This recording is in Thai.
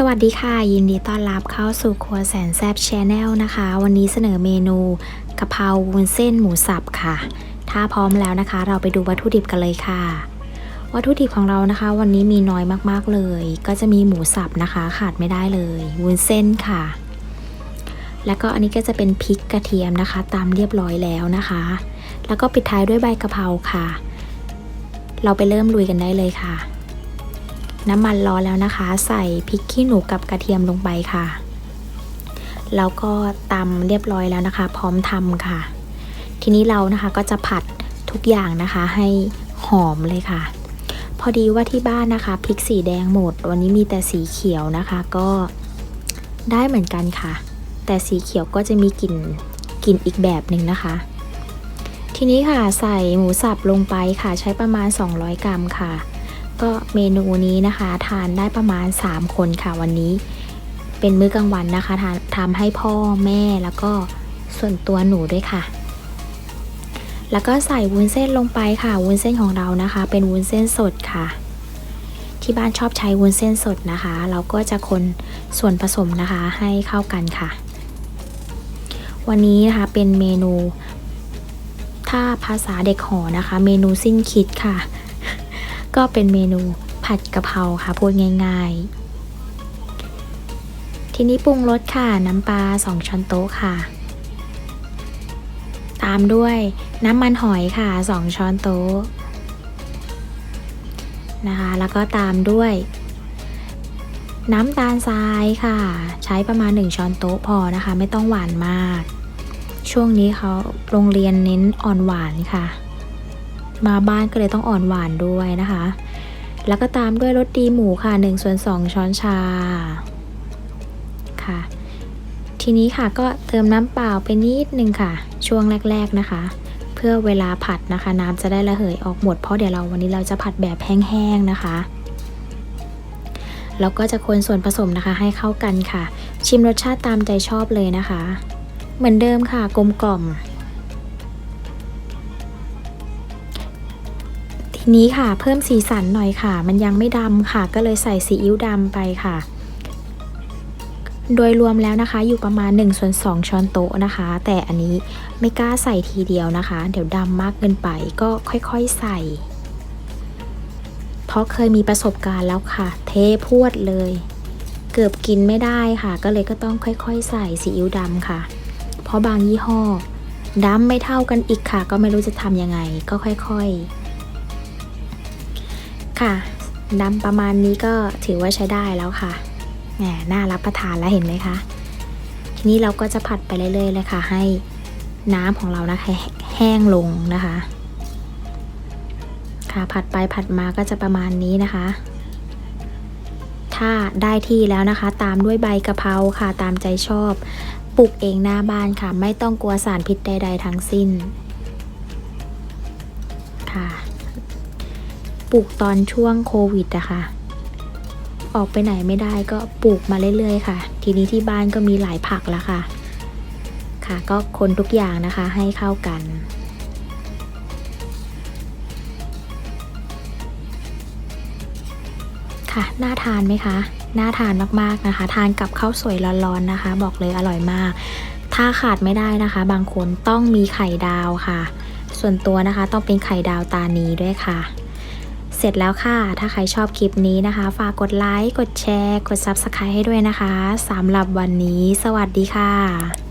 สวัสดีค่ะ ยินดีต้อนรับเข้าสู่ครัวแสนแซบชแนลนะคะ วันนี้เสนอเมนูกะเพราวุ้นเส้นหมูสับค่ะ ถ้าพร้อมแล้วนะคะ เราไปดูวัตถุดิบกันเลยค่ะ วัตถุดิบของเรานะคะ วันนี้มีน้อยมากๆเลย ก็จะมีหมูสับนะคะ ขาดไม่ได้เลยวุ้นเส้นค่ะ แล้วก็อันนี้ก็จะเป็นพริกกระเทียมนะคะ ตามเรียบร้อยแล้วนะคะ แล้วก็ปิดท้ายด้วยใบกะเพราค่ะ เราไปเริ่มลุยกันได้เลยค่ะ น้ำมันร้อนแล้วนะคะ ใส่พริกขี้หนูกับกระเทียมลงไปค่ะ แล้วก็ตำเรียบร้อยแล้วนะคะ พร้อมทำค่ะ ทีนี้เรานะคะก็จะผัดทุกอย่างนะคะให้หอมเลยค่ะ พอดีว่าที่บ้านนะคะพริกสีแดงหมด วันนี้มีแต่สีเขียวนะคะ ก็ได้เหมือนกันค่ะ แต่สีเขียวก็จะมีกลิ่นกลิ่นอีกแบบหนึ่งนะคะ ทีนี้ค่ะใส่หมูสับลงไปค่ะใช้ประมาณ 200 กรัมค่ะ ก็เมนูนี้นะคะ ทานได้ประมาณ 3 คนค่ะวันนี้ เป็นมื้อกลางวันนะคะทานทำให้พ่อแม่แล้วก็ส่วนตัวหนูด้วยค่ะ แล้วก็ใส่วุ้นเส้นลงไปค่ะ วุ้นเส้นของเรานะคะ เป็นวุ้นเส้นสดค่ะ ที่บ้านชอบใช้วุ้นเส้นสดนะคะ เราก็จะคนส่วนผสมนะคะให้เข้ากันค่ะ วันนี้นะคะเป็นเมนู ถ้าภาษาเด็กหอนะคะ เมนูสิ้นคิดค่ะ ก็เป็นเมนูผัดกะเพราค่ะพูดง่ายๆ ทีนี้ปรุงรสค่ะน้ำปลา 2 ช้อนโต๊ะค่ะ ตามด้วยน้ำมันหอยค่ะ 2 ช้อนโต๊ะนะคะ แล้วก็ตามด้วยน้ำตาลทรายค่ะ ใช้ประมาณ 1 ช้อนโต๊ะพอนะคะ ไม่ต้องหวานมาก ช่วงนี้เขาโรงเรียนเน้นอ่อนหวานค่ะ มาบ้านก็เลยต้องอ่อนหวานด้วยนะคะ แล้วก็ตามด้วยรสดีหมูค่ะ1ส่วน2ช้อนชาค่ะ ทีนี้ค่ะก็เติมน้ำเปล่าไปนิดนึงค่ะ ช่วงแรก ๆนะคะ เพื่อเวลาผัดนะคะ น้ำจะได้ระเหยออกหมดเพราะเดี๋ยวเราวันนี้เราจะผัดแบบแห้งๆนะคะแล้วก็จะคนส่วนผสมนะคะให้เข้ากันค่ะ ชิมรสชาติตามใจชอบเลยนะคะ เหมือนเดิมค่ะกลมกล่อม ทีนี้ค่ะเพิ่มสีสันหน่อยค่ะ มันยังไม่ดำค่ะ ก็เลยใส่ซีอิ๊วดำไปค่ะ โดยรวมแล้วนะคะ อยู่ประมาณ1ส่วน2ช้อนโต๊ะนะคะ แต่อันนี้ไม่กล้าใส่ทีเดียวนะคะ เดี๋ยวดำมากเกินไปก็ค่อยๆใส่ เพราะเคยมีประสบการณ์แล้วค่ะ เทพวดเลย เกือบกินไม่ได้ค่ะ ก็เลยก็ต้องค่อยๆ ใส่ซีอิ๊วดำค่ะ เพราะบางยี่ห้อดำไม่เท่ากันอีกค่ะ ก็ไม่รู้จะทำยังไงก็ค่อย ๆ ค่ะดำประมาณนี้ก็ถือว่าใช้ได้แล้วค่ะแหมน่ารับประทานแล้วเห็นไหมคะ ทีนี้เราก็จะผัดไปเรื่อยๆเลยค่ะ ให้น้ำของเรานะคะแห้งลงนะคะ ค่ะผัดไปผัดมาก็จะประมาณนี้นะคะ ถ้าได้ที่แล้วนะคะ ตามด้วยใบกะเพราค่ะตามใจชอบปลูกเองหน้าบ้านค่ะ ไม่ต้องกลัวสารพิษใด ๆ ทั้งสิ้นค่ะ ปลูกตอนช่วงโควิดอะค่ะ ออกไปไหนไม่ได้ก็ปลูกมาเรื่อยๆค่ะ ทีนี้ที่บ้านก็มีหลายผักแล้วค่ะ ค่ะก็คนทุกอย่างนะคะให้เข้ากันค่ะน่าทานไหมคะ น่าทานมากๆนะคะ ทานกับข้าวสวยร้อนๆนะคะ บอกเลยอร่อยมาก ถ้าขาดไม่ได้นะคะ บางคนต้องมีไข่ดาวค่ะ ส่วนตัวนะคะต้องเป็นไข่ดาวตานีด้วยค่ะ ร็จแล้วค่ะ ถ้าใครชอบคลิปนี้นะคะ ฝากกดไลค์ กดแชร์ กด Subscribe ให้ด้วยนะคะสำหรับวันนี้ สวัสดีค่ะ